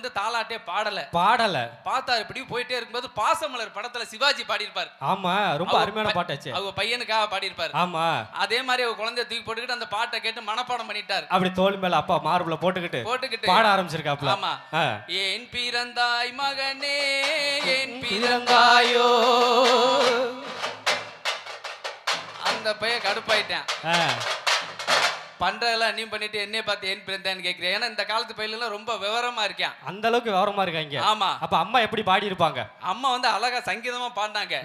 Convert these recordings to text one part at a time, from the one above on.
வந்து தாலாட்டே பாடல. பாடல. பார்த்தாரு இப்படி போயிட்டே இருக்கும்போது பாசமலர் படத்துல சிவாஜி பாடியிருப்பார். ஆமா ரொம்ப அருமையான பாட்டாச்சு. அவங்க பையனுக்காக பாடியிருப்பாரு. ஆமா. அதே மாதிரி அவங்க குழந்தைய தூக்கி போட்டுக்கிட்டு அந்த பாட்டை கேட்டு மனப்பாடம் பண்ணிட்டார். அப்படி தோல் மேல அப்பா மார்புல போட்டுக்கிட்டு போட்டுக்கிட்டு. பாட ஆரம்பிச்சிருக்காப்ல ஆமா. ஏன் பிறந்தாய் மகனே ஏன் பிறந்தாய். அந்த பையன் கடுப்பாயிட்டேன். பண்றதெல்லாம் நீ பண்ணிட்டு என்னைய பார்த்து ஏன் பிறந்தான்னு கேட்கிறேன் ஏன்னா இந்த காலத்து பையன்லாம் ரொம்ப விவரமா இருக்கேன் அந்த அளவுக்கு விவரமா இருக்காங்க. ஆமா. அப்ப அம்மா எப்படி பாடி இருப்பாங்க? அம்மா வந்து அழகா சங்கீதமா பாடினாங்க.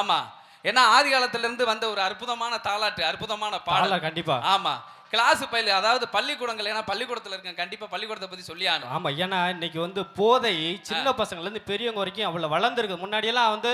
ஆமா. ஏன்னா ஆதி காலத்துல இருந்து வந்த ஒரு அற்புதமான தாலாட்டு அற்புதமான பாடல். கண்டிப்பா. ஆமா. கிளாஸ் பள்ளி அதாவது பள்ளிக்கூடங்கள் ஏன்னா பள்ளிக்கூடத்துல இருக்கேன் கண்டிப்பா பள்ளிக்கூடத்தை பத்தி சொல்லி ஆகணும். ஆமா ஏன்னா இன்னைக்கு வந்து போதை சின்ன பசங்கள்ல இருந்து பெரியவங்க வரைக்கும் அவ்வளவு வளர்ந்துருக்கு. முன்னாடி எல்லாம் வந்து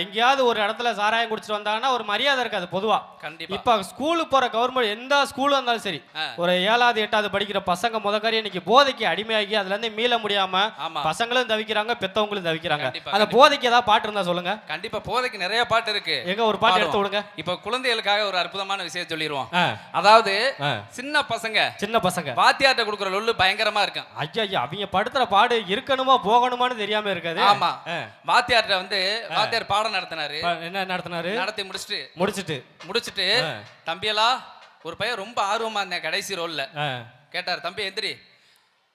எங்கேயாவது ஒரு இடத்துல சாராயம் குடிச்சிட்டு வந்தாங்கன்னா ஒரு மரியாதை இருக்காது பொதுவா. கண்டிப்பா. இப்ப ஸ்கூலுக்கு போற கவர்மெண்ட் எந்த ஸ்கூலும் இருந்தாலும் சரி. ஒரு ஏழாவது எட்டாவது படிக்கிற பசங்க முதக்காரி இன்னைக்கு போதைக்கு அடிமையாகி அதுல இருந்து மீள முடியாம பசங்களும் தவிக்கிறாங்க பெத்தவங்களும் தவிக்கிறாங்க. அந்த. போதைக்கு ஏதாவது பாட்டு இருந்தா சொல்லுங்க. கண்டிப்பா போதைக்கு நிறைய பாட்டு இருக்கு. எங்க ஒரு பாட்டு எடுத்து. விடுங்க. இப்ப குழந்தைகளுக்காக ஒரு அற்புதமான விஷயம் சொல்லிடுவோம் அதாவது. சின்ன பசங்க சின்ன பசங்க. வாத்தியார்ட்ட கொடுக்குற லொல்லு பயங்கரமா இருக்கும் ஐயா ஐயா அவங்க படுத்துற பாடு இருக்கணுமா போகணுமான்னு தெரியாம இருக்காது. ஆமா. வாத்தியார்ட்ட வந்து வாத்தியார் பாடம் நடத்தினாரு. என்ன நடத்தினாரு? நடத்தி முடிச்சுட்டு. முடிச்சிட்டு. முடிச்சிட்டு. தம்பியலா ஒரு பையன் ரொம்ப ஆர்வமா இருந்தேன் கடைசி ரோல்ல. கேட்டார் தம்பி எந்திரி.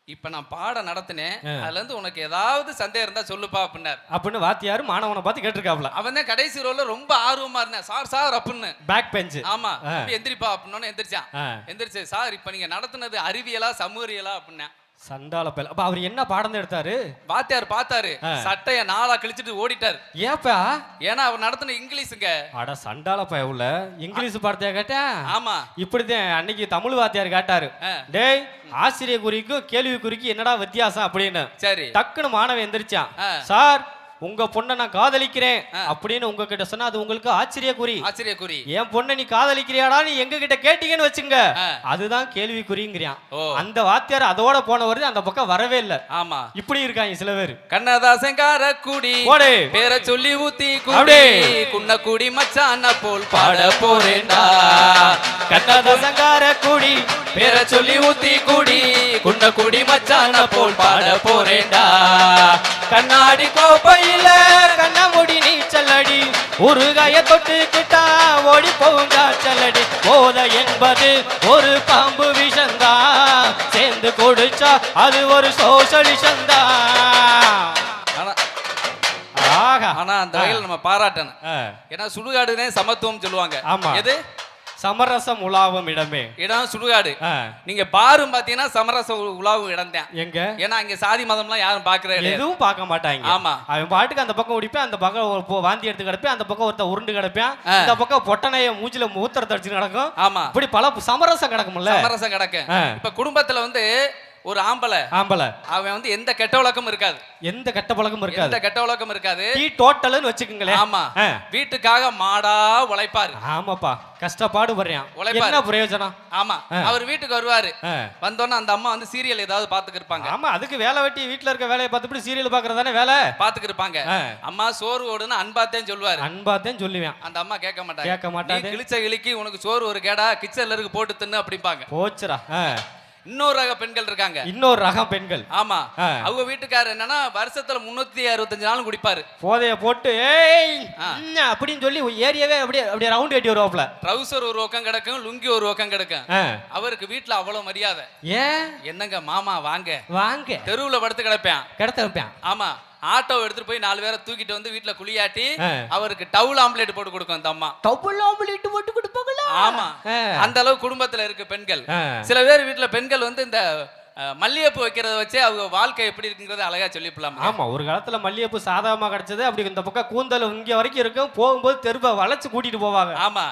இப்ப நான் பாடம் நடத்தினேன். அதுல இருந்து உனக்கு ஏதாவது சந்தேகம் இருந்தா சொல்லுப்பா அப்படின்னார். அப்படின்னு வாத்தியாரு மாணவனை பார்த்து கேட்டிருக்காப்ல. அவன் தான் கடைசி ரோல்ல ரொம்ப ஆர்வமா இருந்தேன். சார் சார் அப்படின்னு. பேக் பெஞ்சு ஆமா. எந்திரிப்பா அப்படின்னு எந்திரிச்சான். எந்திரிச்சு சார் இப்ப நீங்க நடத்துனது அறிவியலா சமூகரியலா அப்படின்னேன். சண்டால பேல் அப்ப அவர் என்ன பாடம் எடுத்தாரு? வாத்தியார் பார்த்தாரு. சட்டைய நாளா கிழிச்சிட்டு ஓடிட்டார். ஏப்பா? ஏன்னா அவர் நடத்தின இங்கிலீஷுங்க. அட சண்டால பய உள்ள. இங்கிலீஷ் பாடத்தையா கேட்டேன் ஆமா. இப்படிதான் அன்னைக்கு தமிழ் வாத்தியார் கேட்டாரு. டேய் ஆசிரிய குறிக்கும் கேள்வி குறிக்கும் என்னடா வித்தியாசம் அப்படின்னு. சரி. டக்குன்னு மாணவன் எந்திரிச்சான். சார் உங்க பொண்ணை நான் காதலிக்கிறேன். அப்படின்னு உங்ககிட்ட சொன்னா அது உங்களுக்கு ஆச்சரிய குறி ஆச்சரிய குறி என் பொண்ணை நீ காதலிக்கிறியாடா நீ எங்க கிட்ட கேட்டீங்கன்னு வச்சுங்க. அதுதான் கேள்விக்குறிங்கிறான். அந்த வாத்தியார் அதோட போன வருது அந்த பக்கம் வரவே இல்ல ஆமா இப்படி இருக்காங்க சில பேர் கண்ணதாசன் காரக்குடி. பேரை சொல்லி ஊத்தி குடி. குன்னக்குடி மச்சான போல் பாட போறேன்டா கண்ணதாசங்கார குடி பேரை சொல்லி ஊத்தி குடி குன்னக்குடி மச்சான போல் பாட போறேன்டா. கண்ணாடி கோப்பையில கண்ணாமுடி நீச்சல் அடி உருகாய தொட்டுக்கிட்டா ஓடி போங்க செல்லடி போத என்பது ஒரு பாம்பு விஷந்தா சேர்ந்து குடிச்சா அது ஒரு சோசலிசந்தா ஆனா அந்த வகையில் நம்ம பாராட்டணும். ஏன்னா சுடுகாடுனே சமத்துவம் சொல்லுவாங்க. ஆமா. எது? சமரசம் உலாவும் இடமே. இடம் சுடுகாடு. நீங்க பாரும் பாத்தீங்கன்னா சமரச உ- உலாவும் இடம் தான் எங்க? ஏன்னா இங்க சாதி மதம்லாம் யாரும் பாக்குறது கிடையாது. எதுவும் பார்க்க மாட்டாங்க. ஆமா. அவன் பாட்டுக்கு அந்த பக்கம் ஓடிப்பேன் அந்த பக்கம் வாந்தி எடுத்து கிடப்பேன் அந்த பக்கம் ஒருத்தன் உருண்டு கிடப்பேன். இந்த பக்கம் பொட்டனைய மூச்சில மூத்திரத்தை அடிச்சு நடக்கும் ஆமா. இப்படி பல சமரசம் கிடக்கும்ல. சமரசம் கிடக்கு. இப்ப குடும்பத்துல வந்து ஒரு ஆம்பளை. ஆம்பளை. அவன் வந்து எந்த கெட்ட வழக்கமும் இருக்காது. எந்த கெட்ட பழக்கமும் இருக்காது. எந்த கெட்ட வழக்கம் இருக்காது. டீ டோட்டல்னு வச்சுக்கோங்களேன். ஆமா. வீட்டுக்காக மாடா உழைப்பாரு. ஆமாப்பா. கஷ்டப்பாடு படுறேன் உழைப்பாரு. என்ன பிரயோஜனம்? ஆமா. அவர் வீட்டுக்கு வருவாரு. வந்தோன்னே அந்த அம்மா வந்து சீரியல் ஏதாவது பாத்துக்கு இருப்பாங்க ஆமா அதுக்கு வேலை வெட்டி வீட்டுல இருக்க வேலையை பார்த்துட்டு சீரியல் பாக்குறதானே வேலை? பாத்துக்கு இருப்பாங்க ஆ. அம்மா சோறு ஓடுன்னு அன்பாத்தேன் சொல்லுவாரு. அன்பாத்தேன் சொல்லுவேன். அந்த அம்மா கேட்க மாட்டாங்க. கேட்க மாட்டாது. நீ கிழிச்ச கிழிக்கி உனக்கு சோறு ஒரு கேடா கிச்சன்ல இருக்கு போட்டு தின்னு அப்படிம்பாங்க. போச்சுடா. ஆ. இன்னொரு ரக பெண்கள் இருக்காங்க. இன்னொரு ரகம் பெண்கள். ஆமா. அவங்க வீட்டுக்காரர் என்னன்னா வருஷத்துல முன்னூத்தி அறுபத்தஞ்சு நாளும் குடிப்பாரு. போதைய போட்டு ஏய் அப்படின்னு சொல்லி ஏரியாவே அப்படியே அப்படியே ரவுண்ட் கட்டி வருவாப்ல ட்ரௌசர் ஒரு பக்கம் கிடக்கும் லுங்கி ஒரு பக்கம் கிடக்கும். அவருக்கு வீட்டுல அவ்வளவு மரியாதை. ஏன்? என்னங்க மாமா வாங்க. வாங்க. தெருவுல படுத்து கிடப்பேன். கிடத்த வைப்பேன் ஆமா. ஆட்டோ எடுத்துட்டு போய் நாலு பேரை தூக்கிட்டு வந்து வீட்டுல குளியாட்டி. அவருக்கு டவுல் ஆம்லேட் போட்டு கொடுக்கும் அந்த அம்மா. டபுள் ஆம்லேட் போட்டு கொடுப்பாங்களா? ஆமா. அந்த அளவு குடும்பத்துல இருக்கு பெண்கள். சில பேர் வீட்டுல பெண்கள் வந்து இந்த மல்லிகைப்பூ வைக்கிறத வச்சே அவங்க வாழ்க்கை எப்படி இருக்குங்கிறத அழகா சொல்லிப்பலாம் ஆமா ஒரு காலத்துல மல்லிகைப்பூ சாதாரணமா கிடைச்சது. அப்படி இந்த பக்கம் கூந்தல் இங்க வரைக்கும் இருக்கும். போகும்போது தெருவை வளைச்சு கூட்டிட்டு போவாங்க. ஆமா.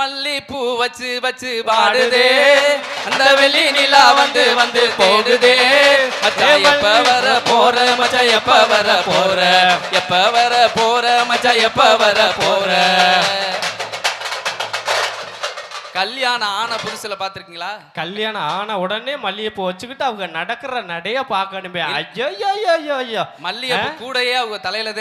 மல்லிப்பூ வச்சு வச்சு பாடுதே. அந்த வெள்ளி நிலா வந்து வந்து போடுதே எப்ப வர மச்சான் எப்ப வர போற? எப்ப வர போற? மச்சான் எப்ப வர போற? கல்யாணம் ஆன புதுசுல பாத்திருக்கீங்களா கல்யாணம் ஆன உடனே மல்லிகைப்பூ வச்சுக்கிட்டு அவங்க நடக்கிற நடைய பார்க்கணுமே. ஐயோ ஐயோ ஐயோ ஐயோ மல்லிகைப்பூ கூடையே அவங்க தலையில